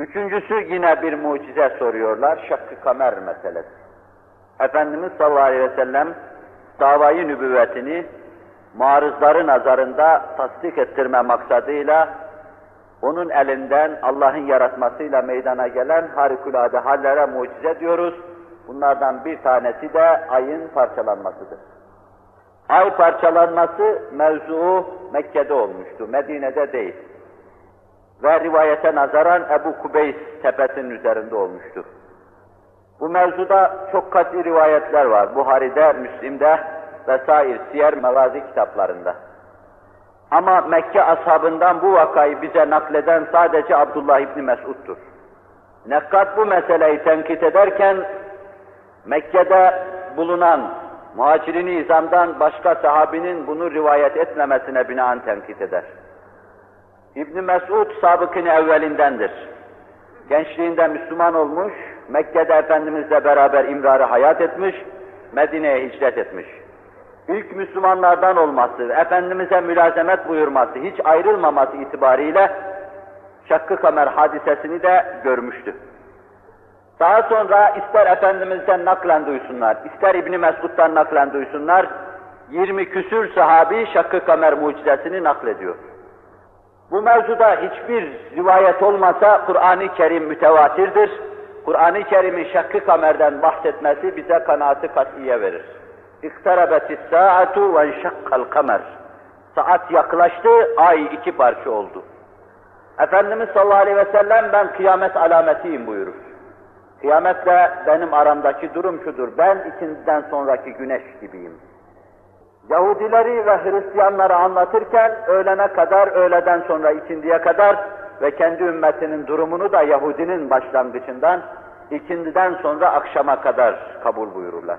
Üçüncüsü yine bir mucize soruyorlar, şakkı kamer meselesi. Efendimiz sallallahu aleyhi ve sellem davayı nübüvvetini marızları nazarında tasdik ettirme maksadıyla onun elinden Allah'ın yaratmasıyla meydana gelen harikulade hallere mucize diyoruz. Bunlardan bir tanesi de ayın parçalanmasıdır. Ay parçalanması mevzuu Mekke'de olmuştu, Medine'de değil. Ve rivayete nazaran Ebu Kubeys tepesinin üzerinde olmuştu. Bu mevzuda çok kat'i rivayetler var. Buhari'de, Müslim'de vesaire siyer mevazi kitaplarında. Ama Mekke ashabından bu vakayı bize nakleden sadece Abdullah İbni Mesud'dur. Nekkat bu meseleyi tenkit ederken Mekke'de bulunan muhacirin izamdan başka sahabinin bunu rivayet etmemesine binaen tenkit eder. İbn Mesud sabıkın evvelindendir. Gençliğinde Müslüman olmuş, Mekke'de Efendimizle beraber imrarı hayat etmiş, Medine'ye hicret etmiş. İlk Müslümanlardan olması, Efendimiz'e mülazemet buyurması, hiç ayrılmaması itibariyle Şakkı Kamer hadisesini de görmüştü. Daha sonra ister Efendimiz'den naklen duysunlar, ister İbni Mesud'dan naklen duysunlar, 20 küsür sahabi Şakkı Kamer mucizesini naklediyor. Bu mevzuda hiçbir rivayet olmasa Kur'an-ı Kerim mütevatirdir. Kur'an-ı Kerim'in Şakkı Kamer'den bahsetmesi bize kanaati katiye verir. İktarabet saatu ve enşakkal kamer. Saat yaklaştı, ay iki parça oldu. Efendimiz sallallahu aleyhi ve sellem ben kıyamet alametiyim buyurur. Kıyametle benim aramdaki durum şudur, ben ikindiden sonraki güneş gibiyim. Yahudileri ve Hristiyanları anlatırken öğlene kadar, öğleden sonra ikindiye kadar ve kendi ümmetinin durumunu da Yahudinin başlangıcından ikindiden sonra akşama kadar kabul buyururlar.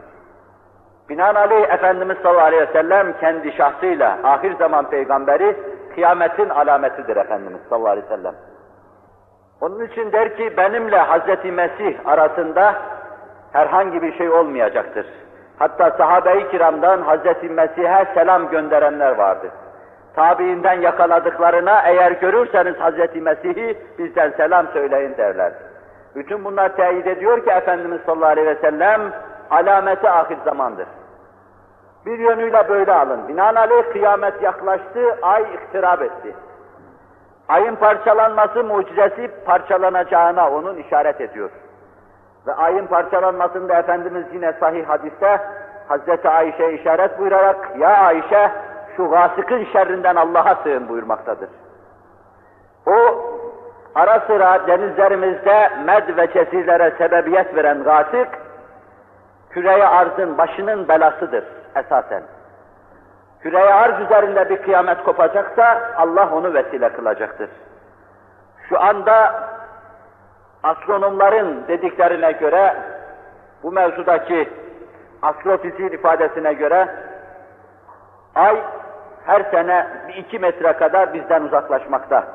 Binaenaleyh Efendimiz sallallahu aleyhi ve sellem kendi şahsıyla ahir zaman peygamberi kıyametin alametidir Efendimiz sallallahu aleyhi ve sellem. Onun için der ki benimle Hazreti Mesih arasında herhangi bir şey olmayacaktır. Hatta sahabe-i kiramdan Hazreti Mesih'e selam gönderenler vardı. Tabiinden yakaladıklarına eğer görürseniz Hazreti Mesih'i bizden selam söyleyin derler. Bütün bunlar teyit ediyor ki Efendimiz sallallahu aleyhi ve sellem alameti ahir zamandır. Bir yönüyle böyle alın. Binaenaleyh kıyamet yaklaştı, ay iktirap etti. Ayın parçalanması mucizesi parçalanacağına onun işaret ediyor. Ve ayın parçalanmasında Efendimiz yine sahih hadiste Hazreti Ayşe işaret buyurarak ya Ayşe şu gasıkın şerrinden Allah'a sığın buyurmaktadır. O ara sıra denizlerimizde med ve kesirlere sebebiyet veren gasık küreye arzın başının belasıdır esasen. Küreye arz üzerinde bir kıyamet kopacaksa Allah onu vesile kılacaktır. Şu anda astronomların dediklerine göre bu mevzudaki astrofiziğin ifadesine göre ay her sene bir iki metre kadar bizden uzaklaşmakta.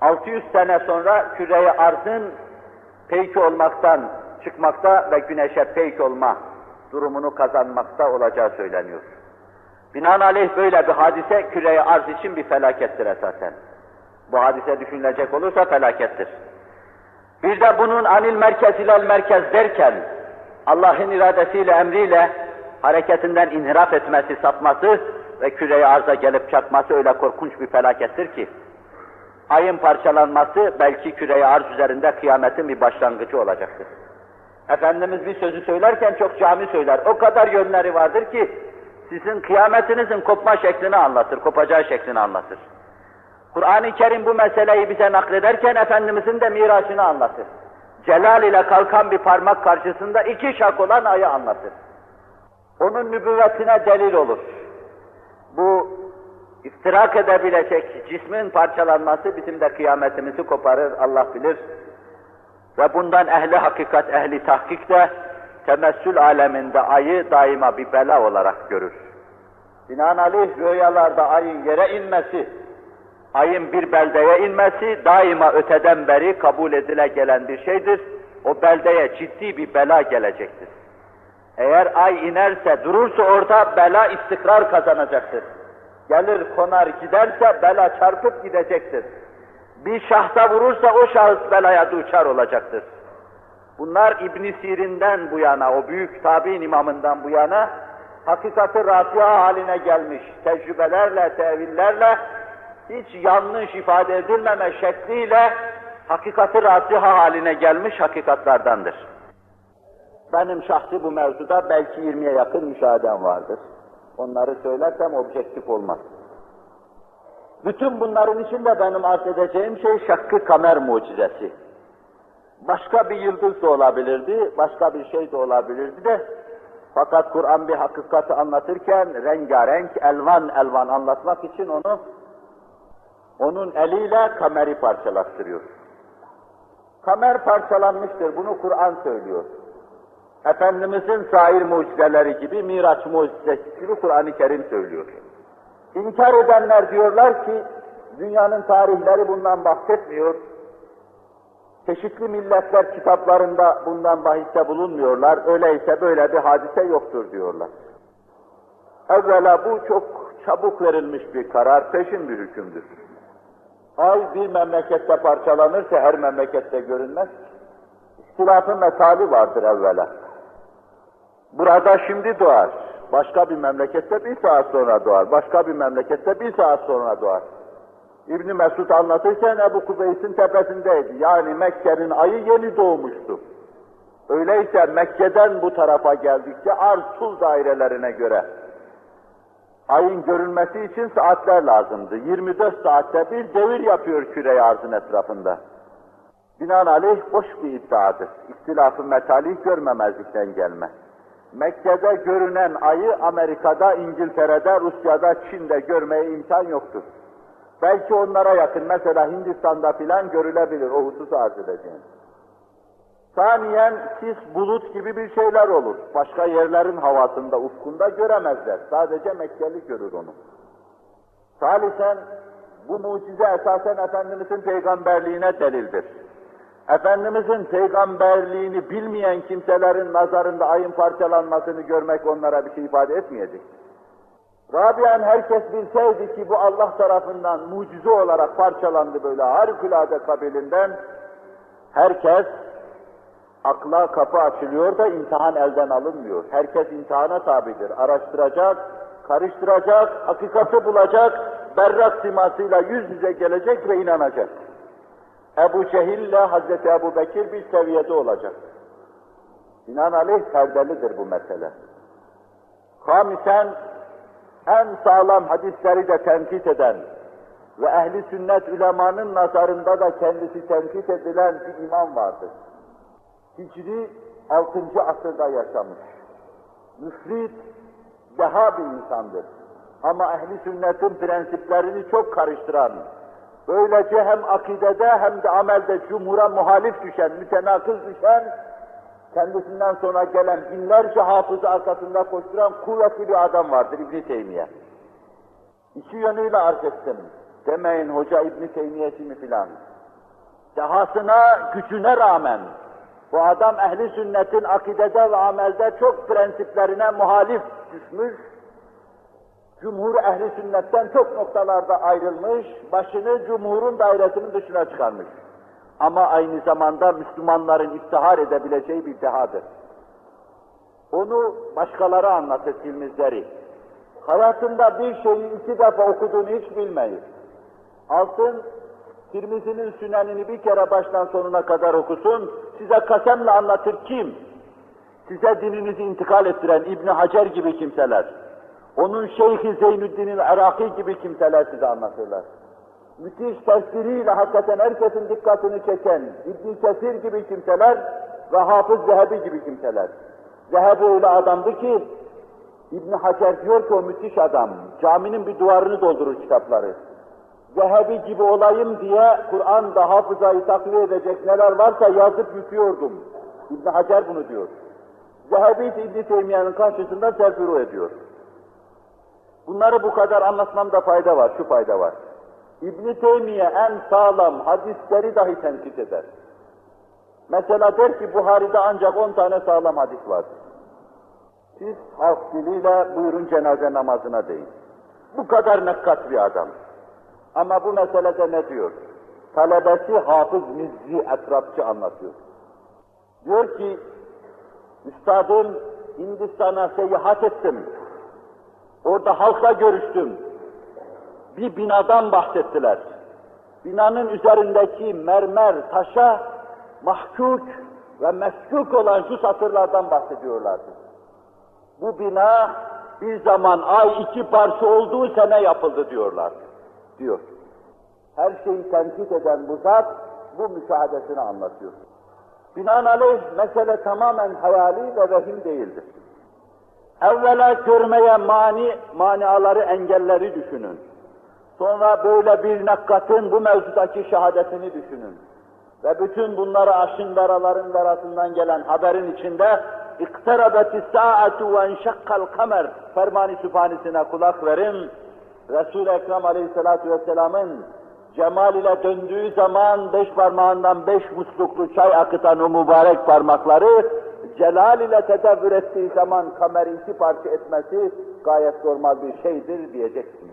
600 sene sonra küreye arzın peyki olmaktan çıkmakta ve güneşe peyk olma durumunu kazanmakta olacağı söyleniyor. Binaenaleyh böyle bir hadise küreye arz için bir felakettir esasen. Bu hadise düşünülecek olursa felakettir. Bir de bunun anil merkez ilal merkez derken Allah'ın iradesiyle, emriyle hareketinden inhiraf etmesi, sapması ve küreye arza gelip çarpması öyle korkunç bir felakettir ki ayın parçalanması belki küreye arz üzerinde kıyametin bir başlangıcı olacaktır. Efendimiz bir sözü söylerken çok cami söyler. O kadar yönleri vardır ki sizin kıyametinizin kopma şeklini anlatır, kopacağı şeklini anlatır. Kur'an-ı Kerim bu meseleyi bize naklederken Efendimizin de miracını anlatır. Celal ile kalkan bir parmak karşısında iki şak olan ayı anlatır. Onun nübüvvetine delil olur. Bu iftirak edebilecek cismin parçalanması bizim de kıyametimizi koparır, Allah bilir. Ve bundan ehli hakikat, ehli tahkik de temessül aleminde ayı daima bir bela olarak görür. Binaenaleyh rüyalarda ayın yere inmesi, ayın bir beldeye inmesi daima öteden beri kabul edile gelen bir şeydir. O beldeye ciddi bir bela gelecektir. Eğer ay inerse, durursa orada bela istikrar kazanacaktır. Gelir konar giderse bela çarpıp gidecektir. Bir şahsa vurursa o şahıs belaya uçar olacaktır. Bunlar İbn Sirin'den bu yana, o büyük tabi'in imamından bu yana hakikati rasiha haline gelmiş tecrübelerle, tevillerle hiç yanlış ifade edilmeme şekliyle hakikati rasiha haline gelmiş hakikatlardandır. Benim şahsi bu mevzuda belki 20'ye yakın müşahedem vardır. Onları söylersem objektif olmaz. Bütün bunların içinde benim arz edeceğim şey şakkı kamer mucizesi. Başka bir yıldız da olabilirdi, başka bir şey de olabilirdi de fakat Kur'an bir hakikati anlatırken rengarenk, elvan elvan anlatmak için onu onun eliyle kameri parçalattırıyor. Kamer parçalanmıştır, bunu Kur'an söylüyor. Efendimizin sair mucizeleri gibi, Miraç mucizesi gibi Kur'an-ı Kerim söylüyor. İnkar edenler diyorlar ki, dünyanın tarihleri bundan bahsetmiyor. Çeşitli milletler kitaplarında bundan bahiste bulunmuyorlar. Öyleyse böyle bir hadise yoktur diyorlar. Evvela bu çok çabuk verilmiş bir karar, peşin bir hükümdür. Ay bir memlekette parçalanırsa her memlekette görünmez. İstilafın metali vardır evvela. Burada şimdi doğar. Başka bir memlekette bir saat sonra doğar. Başka bir memlekette bir saat sonra doğar. İbn Mesud anlatırken Ebu Kubeys'in tepesindeydi. Yani Mekke'nin ayı yeni doğmuştu. Öyleyse Mekke'den bu tarafa geldikçe arz tul dairelerine göre ayın görülmesi için saatler lazımdı. 24 saatte bir devir yapıyor küre arzın etrafında. Binaenaleyh boş bir iddiadır. İstilafı metalik görmemezlikten gelme. Mekke'de görünen ayı Amerika'da, İngiltere'de, Rusya'da, Çin'de görmeye imkan yoktur. Belki onlara yakın, mesela Hindistan'da filan görülebilir, o hususu arz edeceğim. Saniyen sis, bulut gibi bir şeyler olur. Başka yerlerin havasında, ufkunda göremezler. Sadece Mekkeli görür onu. Salisen, bu mucize esasen Efendimizin peygamberliğine delildir. Efendimizin peygamberliğini bilmeyen kimselerin nazarında ayın parçalanmasını görmek onlara bir şey ifade etmeyecek. Rabian herkes bilseydi ki bu Allah tarafından mucize olarak parçalandı böyle harikulade kabilinden, herkes akla kapı açılıyor da imtihan elden alınmıyor. Herkes imtihana tabidir. Araştıracak, karıştıracak, hakikati bulacak, berrak simasıyla yüz yüze gelecek ve inanacak. Ebu Cehil ile Hazreti Ebu Bekir bir seviyede olacak. Binaenaleyh perdelidir bu mesele. Hamisen en sağlam hadisleri de tenkit eden ve ehli sünnet ulemanın nazarında da kendisi tenkit edilen bir imam vardır. Hicri 6. asırda yaşamış. Müfrit, deha bir insandır. Ama ehli sünnetin prensiplerini çok karıştıran, böylece hem akidede hem de amelde cumhura muhalif düşen, mütenakız düşen, kendisinden sonra gelen binlerce hafızı arkasında koşturan kuvvetli bir adam vardır İbn Teymiye. İki yönüyle arz ettim. Demeyin hoca İbn Teymiyesi mi filan. Dehasına, gücüne rağmen bu adam ehli sünnetin akidede ve amelde çok prensiplerine muhalif düşmüş, cumhur ehli sünnetten çok noktalarda ayrılmış, başını cumhurun dairesinin dışına çıkarmış. Ama aynı zamanda Müslümanların iftihar edebileceği bir dehadır. Onu başkaları anlatır filmizleri. Hayatında bir şeyi iki defa okuduğunu hiç bilmeyiz. Altın, Tirmizi'nin sünenini bir kere baştan sonuna kadar okusun, size kasemle anlatır kim? Size dininizi intikal ettiren İbn Hacer gibi kimseler, onun Şeyhi Zeynüddin'in Iraki gibi kimseler size anlatırlar. Müthiş tefsiriyle hakikaten herkesin dikkatini çeken İbn Kesir gibi kimseler ve Hafız Zehebi gibi kimseler. Zehebi öyle adamdı ki İbn Hacer diyor ki o müthiş adam, caminin bir duvarını doldurur kitapları. Zehebi gibi olayım diye Kur'an'da hafızayı takviye edecek neler varsa yazıp yüküyordum. İbn Hacer bunu diyor. Zehebi İbn Teymiye'nin karşısında serfuru ediyor. Bunları bu kadar anlatmamda fayda var, şu fayda var. İbn Teymiye en sağlam hadisleri dahi tenkit eder. Mesela der ki Buhari'de ancak 10 tane sağlam hadis var. Siz halk diliyle buyurun cenaze namazına deyin. Bu kadar nekkat bir adam. Ama bu meselede ne diyor? talebesi Hafız Mizzi Etrafçı anlatıyor. Diyor ki, Üstadım Hindistan'a seyahat ettim. Orada halkla görüştüm. Bir binadan bahsettiler. Binanın üzerindeki mermer taşa mahkuk ve meskuk olan şu satırlardan bahsediyorlardı. Bu bina bir zaman ay iki parça olduğu sene yapıldı diyorlar Diyor. Her şeyi tenkit eden bu zat bu müşahadesini anlatıyor. Binaenaleyh mesele tamamen hayali ve vehim değildir. Evvela görmeye mani, maniaları, engelleri düşünün. Sonra böyle bir nakkatın bu mevzudaki şehadetini düşünün. Ve bütün bunları aşın daraların arasından gelen haberin içinde اِقْتَرَبَتِ السَّاعَةُ وَاَنْشَقَّ الْقَمَرِ fermani sübhanesine kulak verin. Resul-i Ekrem Aleyhisselatü Vesselam'ın cemal ile döndüğü zaman beş parmağından beş musluklu çay akıtan o mübarek parmakları celal ile tedavür ettiği zaman kameri iki parça etmesi gayet normal bir şeydir diyeceksiniz.